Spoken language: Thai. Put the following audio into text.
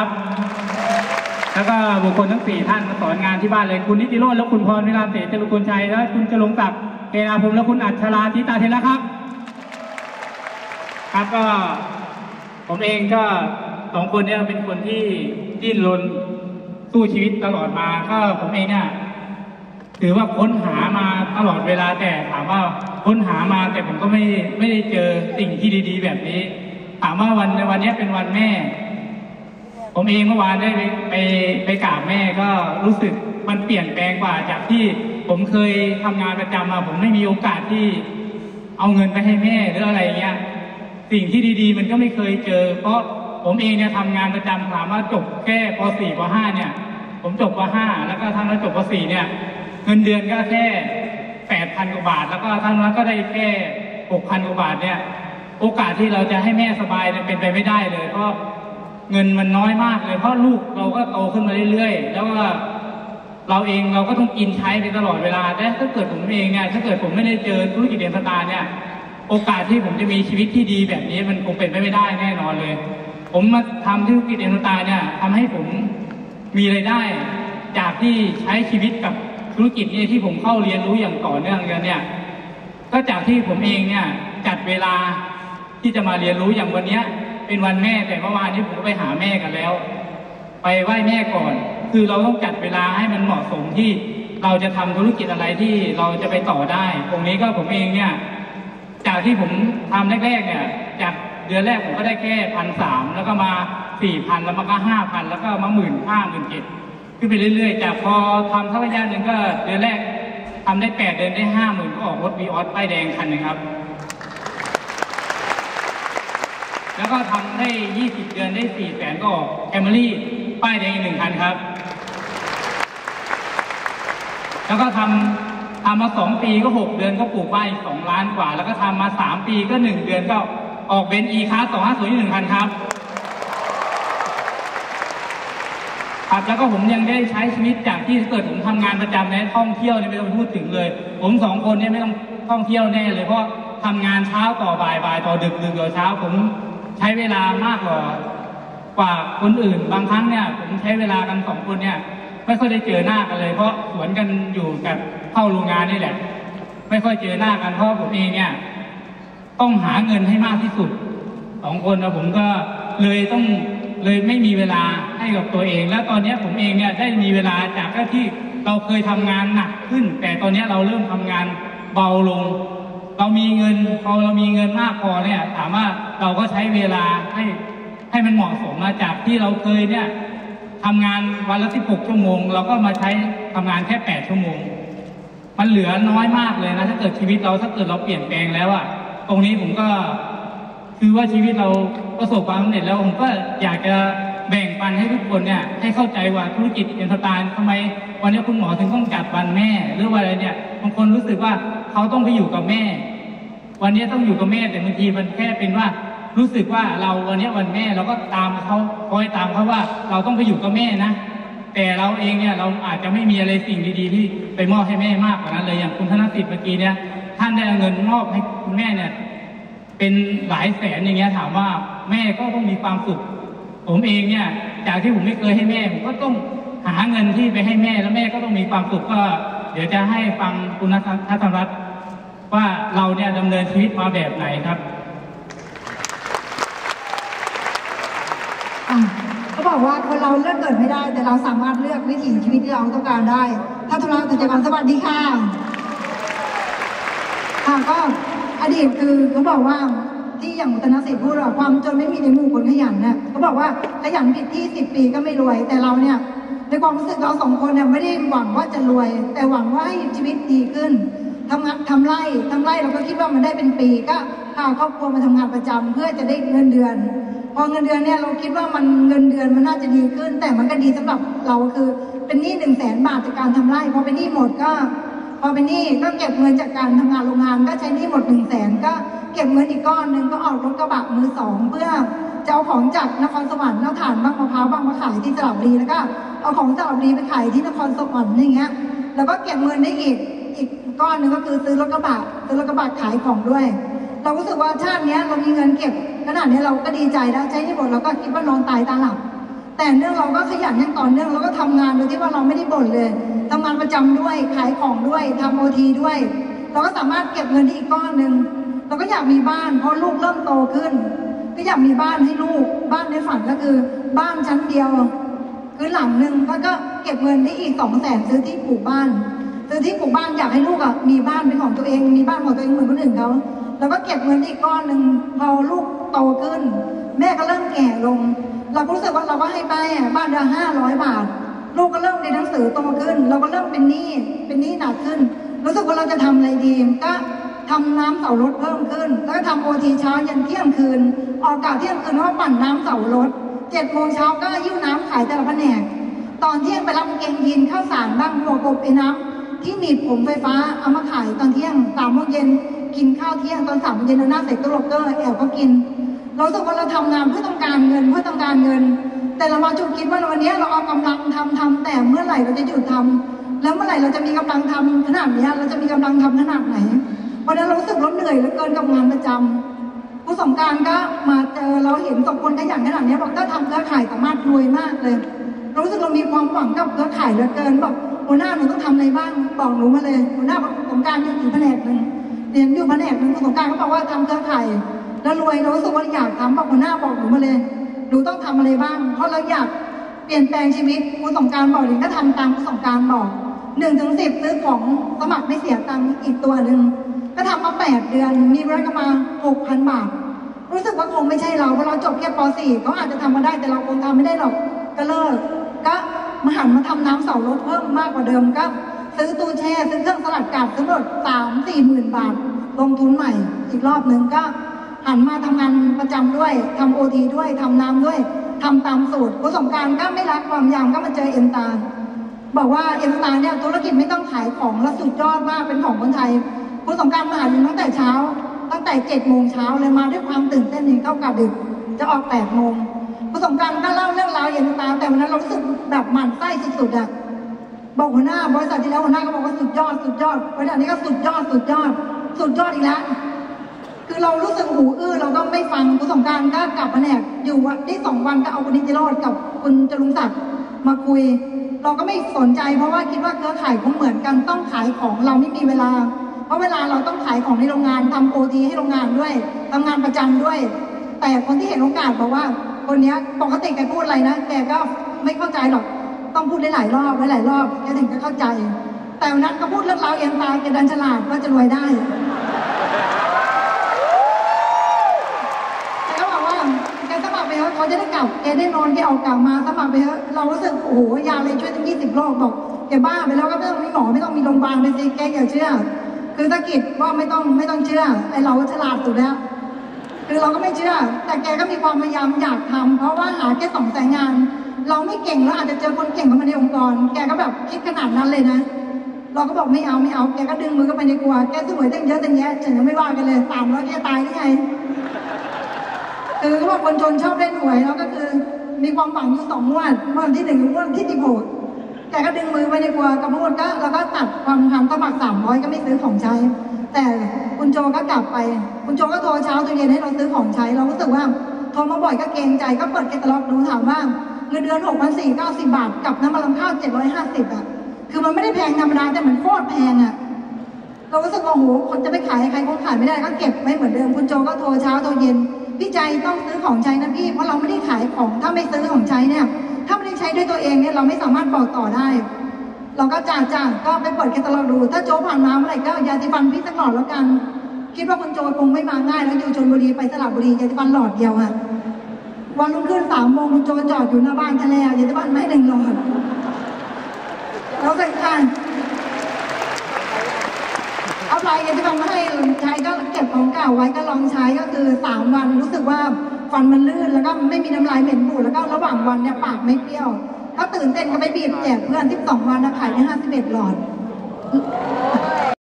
ับแล้วก็บุคคลทั้งสี่ท่านมาสอนงานที่บ้านเลยคุณนิติโรจน์และคุณพรวิลาเสจรุกุลชัยและคุณจรงศักดิ์เกณาภูมิและคุณอัจฉราทิตาเทระครับ ครับก็ผมเองก็สองคนเนี่ยเป็นคนที่ดิ้นรนสู้ชีวิตตลอดมาก็ผมเองเนี่ยถือว่าค้นหามาตลอดเวลาแต่ถามว่าค้นหามาแต่ผมก็ไม่ไม่ได้เจอสิ่งที่ดี ๆ แบบนี้ ถามว่าวันในวันนี้เป็นวันแม่ ผมเองเมื่อวานได้ไปไปไปกราบแม่ก็รู้สึกมันเปลี่ยนแปลงกว่าจากที่ผมเคยทำงานประจำมาผมไม่มีโอกาสที่เอาเงินไปให้แม่หรืออะไรเงี้ยสิ่งที่ดีๆ มันก็ไม่เคยเจอ เพราะผมเองเนี่ยทำงานประจำถามว่าจบแค่ป .4 ป .5 เนี่ย ผมจบป .5 แล้วก็ทั้งนั้นจบป .4 เนี่ย เงินเดือนก็แค่8,000กว่าบาท แล้วก็ทั้งนั้นก็ได้แค่6,000กว่าบาทเนี่ย โอกาสที่เราจะให้แม่สบายเนี่ยเป็นไปไม่ได้เลยเพราะ เงินมันน้อยมากเลย เพราะลูกเราก็โตขึ้นมาเรื่อยๆ แล้วก็เราเองเราก็ต้องกินใช้ไปตลอดเวลาแต่ถ้าเกิดผมเองเนี่ยถ้าเกิดผมไม่ได้เจอธุรกิจเดียนสตาร์เนี่ยโอกาสที่ผมจะมีชีวิตที่ดีแบบนี้มันคงเป็นไปไม่ได้แน่นอนเลย ผมมาทำธุรกิจเอ็นตาเนี่ยทำให้ผมมีรายได้จากที่ใช้ชีวิตกับธุรกิจนี้ที่ผมเข้าเรียนรู้อย่างต่อเนื่องกันเนี่ยก็จากที่ผมเองเนี่ยจัดเวลาที่จะมาเรียนรู้อย่างวันเนี้ย เป็นวันแม่แต่เมื่อวานนี้ผมไปหาแม่กันแล้ว ไปไหว้แม่ก่อน คือเราต้องจัดเวลาให้มันเหมาะสมที่เราจะทำธุรกิจอะไรที่เราจะไปต่อได้ ตรงนี้ก็ผมเองเนี่ย จากที่ผมทำแรกๆเนี่ย จากเดือนแรกผมก็ได้แค่พันสามแล้วก็มาสี่พันแล้วมันก็ห้าพันแล้วก็มาหมื่นห้าหมื่นเจ็ดขึ้นไปเรื่อยๆ จากพอทำสักระยะหนึ่งก็เดือนแรกทำได้แปดเดือนได้ห้าหมื่นก็ออกรถวีออสป้ายแดงคันหนึ่งครับ แล้วก็ทำได้ยี่สิบเดือนได้สี่แสนก็ออกแคมรี่ป้ายแดงอีกหนึ่งคันครับ แล้วก็ทำทำมาสองปีก็หกเดือนก็ปลูกบ้านอีกสองล้านกว่า แล้วก็ทำมาสามปีก็หนึ่งเดือนก็ออกเบนซ์อีคาสองห้าศูนย์หนึ่งคันครับครับแล้วก็ผมยังได้ใช้ชีวิตจากที่เกิดผมทำงานประจำในท่องเที่ยวเนี่ยไม่ต้องพูดถึงเลย ผมสองคนเนี่ยไม่ต้องท่องเที่ยวแน่เลยเพราะทำงานเช้าต่อบ่ายบ่ายต่อดึกดึกต่อเช้าผม ใช้เวลามากกว่ากว่าคนอื่น บางครั้งเนี่ยผมใช้เวลากันสองคนเนี่ยไม่ค่อยได้เจอหน้ากันเลย เพราะสวนกันอยู่กับเข้าโรงงานนี่แหละ ไม่ค่อยเจอหน้ากันเพราะผมเองเนี่ยต้องหาเงินให้มากที่สุดสองคนนะผมก็เลยต้องเลยไม่มีเวลาให้กับตัวเอง แล้วตอนนี้ผมเองเนี่ยได้มีเวลาจากที่เราเคยทำงานหนักขึ้น แต่ตอนนี้เราเริ่มทำงานเบาลง เรามีเงินพอเรามีเงินมากพอเนี่ยถามว่า เราก็ใช้เวลาให้ให้มันเหมาะสมมาจากที่เราเคยเนี่ยทำงานวันละ 16 ชั่วโมง เราก็มาใช้ทำงานแค่ 8 ชั่วโมง มันเหลือน้อยมากเลยนะ ถ้าเกิดชีวิตเราถ้าเกิดเราเปลี่ยนแปลงแล้วอะตรงนี้ผมก็คือว่าชีวิตเราประสบความสำเร็จแล้วผมก็อยากจะแบ่งปันให้ทุกคนเนี่ยให้เข้าใจว่าธุรกิจเอ็นสตาร์ทำไม วันนี้คุณหมอถึงต้องจัดวันแม่ หรือว่าอะไรเนี่ยบางคนรู้สึกว่าเขาต้องไปอยู่กับแม่ วันนี้ต้องอยู่กับแม่แต่บางทีมันแค่เป็นว่า รู้สึกว่าเราวันนี้วันแม่เราก็ตามเขาคอยตามเขาว่าเราต้องไปอยู่กับแม่นะ แต่เราเองเนี่ยเราอาจจะไม่มีอะไรสิ่งดีๆ ที่ไปมอบให้แม่มากกว่านั้นเลยอย่างคุณธนสิทธิ์เมื่อกี้เนี่ยท่านได้เงินมอบให้คุณแม่เนี่ยเป็นหลายแสนอย่างเงี้ยถามว่าแม่ก็ต้องมีความสุข ผมเองเนี่ยจากที่ผมไม่เคยให้แม่ผมก็ต้องหาเงินที่ไปให้แม่แล้วแม่ก็ต้องมีความสุขก็ เดี๋ยวจะให้ฟังคุณทัศนรัตน์ว่าเราเนี่ยดำเนินชีวิตมาแบบไหนครับ อะเขาบอกว่าคนเราเลือกเกิดไม่ได้ แต่เราสามารถเลือกวิถีชีวิตที่เราต้องการได้ถ้าทุเรากิจกรรมสวัสดีค่ะค่ะก็อดีตคือเขาบอกว่าที่อย่างธนสิทธิ์พูดว่าความจนไม่มีในหมู่คนขยันเนี่ยเขาบอกว่าขยันผิดที่สิบปีก็ไม่รวย แต่เราเนี่ยในความรู้สึกเราสองคนเนี่ยไม่ได้หวังว่าจะรวย แต่หวังว่าให้ชีวิตดีขึ้นทำงานทำไร่ทำไร่เราก็คิดว่ามันได้เป็นปีก็พาครอบครัวมาทำงานประจำเพื่อจะได้เงินเดือน พอเงินเดือนเนี่ยเราคิดว่ามันเงินเดือนมันน่าจะดีขึ้น แต่มันก็ดีสำหรับเราคือเป็นหนี้หนึ่งแสนบาทจากการทำไร่พอเป็นหนี้หมดก็ พอเป็นหนี้ก็เก็บเงินจากการทำงานโรงงานก็ใช้หนี้หมดหนึ่งแสนก็เก็บเงินอีกก้อนหนึ่งก็ออกรถกระบะมือสองเพื่อจะเอาของจากนครสวรรค์เอาถ่านบางมะพร้าวบางมาขายที่สระบุรีแล้วก็เอาของสระบุรีไปขายที่นครสวรรค์อย่างเงี้ย แล้วก็เก็บเงินได้อีกอีกก้อนหนึ่งก็คือซื้อรถกระบะซื้อรถกระบะขายของด้วย เรารู้สึกว่าชาติเนี้ยเรามีเงินเก็บ ขนาดนี้เราก็ดีใจแล้วใช้ที่หมดเราก็คิดว่านอนตายตาหลับ แต่เนื่องเราก็ขยันย่างต่อเนื่องเราก็ทำงานโดยที่ว่าเราไม่ได้บ่นเลยทำงานประจำด้วยขายของด้วยทำโอทีด้วย เราก็สามารถเก็บเงินได้อีกก้อนหนึ่งเราก็อยากมีบ้านเพราะลูกเริ่มโตขึ้น ก็อยากมีบ้านให้ลูก บ้านในฝันก็คือ บ้านชั้นเดียว คือหลังหนึ่งก็ก็เก็บเงินได้อีกสองแสนซื้อที่ปลูกบ้านซื้อที่ปลูกบ้านอยากให้ลูกอะมีบ้านเป็นของตัวเอง มีบ้านของตัวเองเหมือนคนอื่นเขา แล้วก็เก็บเงินอีกก้อนหนึ่งพอลูกโตขึ้น แม่ก็เริ่มแก่ลง เราก็รู้สึกว่าเราก็ให้ไปอ่บ้านเดือนห้าร้อยบาท ลูกก็เริ่มเรียนหนังสือโตขึ้น เราก็เริ่มเป็นหนี้เป็นหนี้หนักขึ้น รู้สึกว่าเราจะทำอะไรดีก็ทำน้ำเสารถเพิ่มขึ้น แล้วก็ทำโอทีเช้ายันเที่ยงคืน ออกกะเที่ยงคืนว่าปั่นน้ำเสารถเจ็ดโมงเช้าก็ยิ้วน้ำขายแต่ละแผนก ตอนเที่ยงไปรับกางเกงยีนข้าวสารบ้างหัวกบไอ้น้ำที่หนีบผมไฟฟ้าเอามาขายตอนเที่ยงสามโมงเย็น กินข้าวเที่ยงตอนสามโมงเย็นเอาหน้าใส่ตู้ล็อกเกอร์แอบก็กิน เราสึกว่าเราทำงานเพื่อต้องการเงินเพื่อต้องการเงิน แต่เรามาจุดคิดว่าวันนี้เราเอากำลังทำทำแต่เมื่อไหร่เราจะหยุดทำแล้วเมื่อไหร่เราจะมีกำลังทำขนาดเนี้ยเราจะมีกำลังทำขนาดไหนวันนั้นเรารู้สึกเราเหนื่อยเหลือเกินกับงานประจำผู้สงการก็มาเจอเราเห็นสองคนขยันขนาดเนี้ยบอกถ้าทำเครือข่ายสามารถรวยมากเลยเรารู้สึกเรามีความหวังกับเครือข่ายเหลือเกินบอกหัวหน้าหนูต้องทำอะไรบ้างบอกหนูมาเลยหัวหน้าสงกรารอยู่อีกแผนกหนึ่ง เรียนอยู่แผนกหนึ่งผู้สงการเขาบอกว่าทำเครือข่ายแล้วรวยเรารู้สึกว่าอยากทำบอกหัวหน้าบอกหนูมาเลยหนูต้องทำอะไรบ้าง เพราะเราอยากเปลี่ยนแปลงชีวิตผู้สงการบอกหนูก็ทำตามผู้สงการบอกหนึ่งถึงสิบซื้อของสมัครไม่เสียตังค์อีกตัวหนึ่งก็ทำมาแปดเดือนมีรายก็มาหกพันบาท รู้สึกว่าคงไม่ใช่เราเพราะเราจบแค่ป .4 เขาอาจจะทำมาได้แต่เราคงทำไม่ได้หรอกก็เลิกก็มาหันมาทำน้ำเสารถเพิ่มมากกว่าเดิมก็ ซื้อตู้แช่ซื้อเครื่องสลัดกาดทั้งหมดสามสี่หมื่นบาท ลงทุนใหม่ อีกรอบหนึ่งก็หันมาทำงานประจำด้วยทำโอทีด้วยทำน้ำด้วยทำตามสูตรผู้สงกรารก็ไม่รักความยามก็มาเจอเอ็มตาบอกว่าเอ็มตาเนี่ยธุรกิจไม่ต้องขายของและสุดยอดมากเป็นของคนไทยผู้สงกรารมาหาอยู่ตั้งแต่เช้า ตั้งแต่เจ็ดโมงเช้าเลยมาด้วยความตื่นเต้นนี่เท่ากับดึกจะออกแปดโมงผู้สงกรารก็เล่าเรื่องราวเอ็มตาแต่วันนั้นเรารู้สึกแบบหมั่นไส้สุดๆอะ บอกหัวหน้าบริษัทที่แล้วหัวหน้าก็บอกว่าสุดยอดสุดยอดบริษัทนี้ก็สุดยอดสุดยอด สุดยอดอีกแล้วคือเรารู้สึกหูอื้อเราต้องไม่ฟังคุณสงการก็กลับมาแนกอยู่วันที่สองวันก็เอาคุณนิติโรธกับคุณจรุงศักดิ์มาคุย เราก็ไม่สนใจเพราะว่าคิดว่าเครือข่ายคงเหมือนกันต้องขายของเราไม่มีเวลา เพราะเวลาเราต้องขายของในโรงงานทำโอทีให้โรงงานด้วยทำงานประจำด้วย แต่คนที่เห็นโอกาสบอกว่าคนนี้ปกติแกพูดอะไรนะแกก็ไม่เข้าใจหรอก ต้องพูดหลายๆรอบหลายๆรอบแกถึงจะเข้าใจ แต่วันนั้นก็พูดเรื่องราวเอ็นตายแกดันฉลาดว่าจะรวยได้แกก็บอกว่าแกสมัครไปเถอะเขาจะได้กลับแกได้นอนแกออกกลับมาสมัครไปเถอะเรารู้สึกโอ้โหยาเลยช่วยตั้งยี่สิบโรคบอกแกบ้าไปแล้วก็ไม่ต้องมีหมอไม่ต้องมีโรงพยาบาลไปสิแกอย่าเชื่อ คือถ้ากิจว่าไม่ต้องไม่ต้องเชื่อไอเราฉลาดสุดแล้วคือเราก็ไม่เชื่อ แต่แกก็มีความพยายามอยากทำเพราะว่าหาแค่สองสายงาน เราไม่เก่งแล้วอาจจะเจอคนเก่งเข้ามาในองค์กร แกก็แบบคิดขนาดนั้นเลยนะ เราก็บอกไม่เอาไม่เอา แกก็ดึงมือเข้าไปในครัว แกสวยตั้งเยอะตั้งแยะฉันยังไม่ว่ากันเลยสามร้อยแกตายได้ไงคือเขาบอกคนจนชอบเล่นหวยแล้วก็คือ มีความฝังอยู่สองงวดงวดที่หนึ่งงวดที่สิบหกแกก็ดึงมือไปในครัวกระพูดก็แล้วก็ตัดความทำสมัครสามร้อยก็ไม่ซื้อของใช้ แต่คุณโจก็กลับไป คุณโจก็โทรเช้าตัวเย็นให้เราซื้อของใช้ เรารู้สึกว่าโทรมาบ่อยก็เกรงใจก็เปิดแคตตาล็อกดูถามว่า เงินเดือนหกพันสี่เก้าสิบบาท กับน้ำมันลำข้าวเจ็ดร้อยห้าสิบอะคือมันไม่ได้แพงธรรมดาแต่มันโคตรแพงอะเรารู้สึกว่าโอ้โหคนจะไปขายให้ใครคงขายไม่ได้ก็เก็บไว้เหมือนเดิมคุณโจก็โทรเช้าโทรเย็นพี่ใจต้องซื้อของใช้นะพี่เพราะเราไม่ได้ขายของถ้าไม่ซื้อของใช้เนี่ย ถ้าไม่ได้ใช้ด้วยตัวเองเนี่ยเราไม่สามารถบอกต่อได้ เราก็จ้างจ้างก็ไปเปิดแคตตาล็อกดู ถ้าโจผ่านมาเมื่อไหร่ก็ยาสีฟันพี่สักหลอดแล้วกัน คิดว่าคุณโจคงไม่มาง่ายแล้วอยู่ชลบุรีไปสระบุรียาสีฟันหลอดเดียวอะ วันรุ่งขึ้นสามโมงคุณโจจอดอยู่หน้าบ้านทะเลยายาสีฟันไม่หนึ่งหลอดแล้วเป็นการเอาไปกันที่ฟันไมาให้ใช้ก็เก็บของเก่าไว้ก็ลองใช้ก็คือสามวันรู้สึกว่าฟันมันลื่นแล้วก็ไม่มีน้ำลายเหม็นบูดแล้วก็ระหว่างวันเนี่ยปากไม่เปรี้ยว ก็ตื่นเต้นก็ไปบีบแจกเพื่อนที่สองวันนะขายได้ห้าสิบเอ็ดหลอด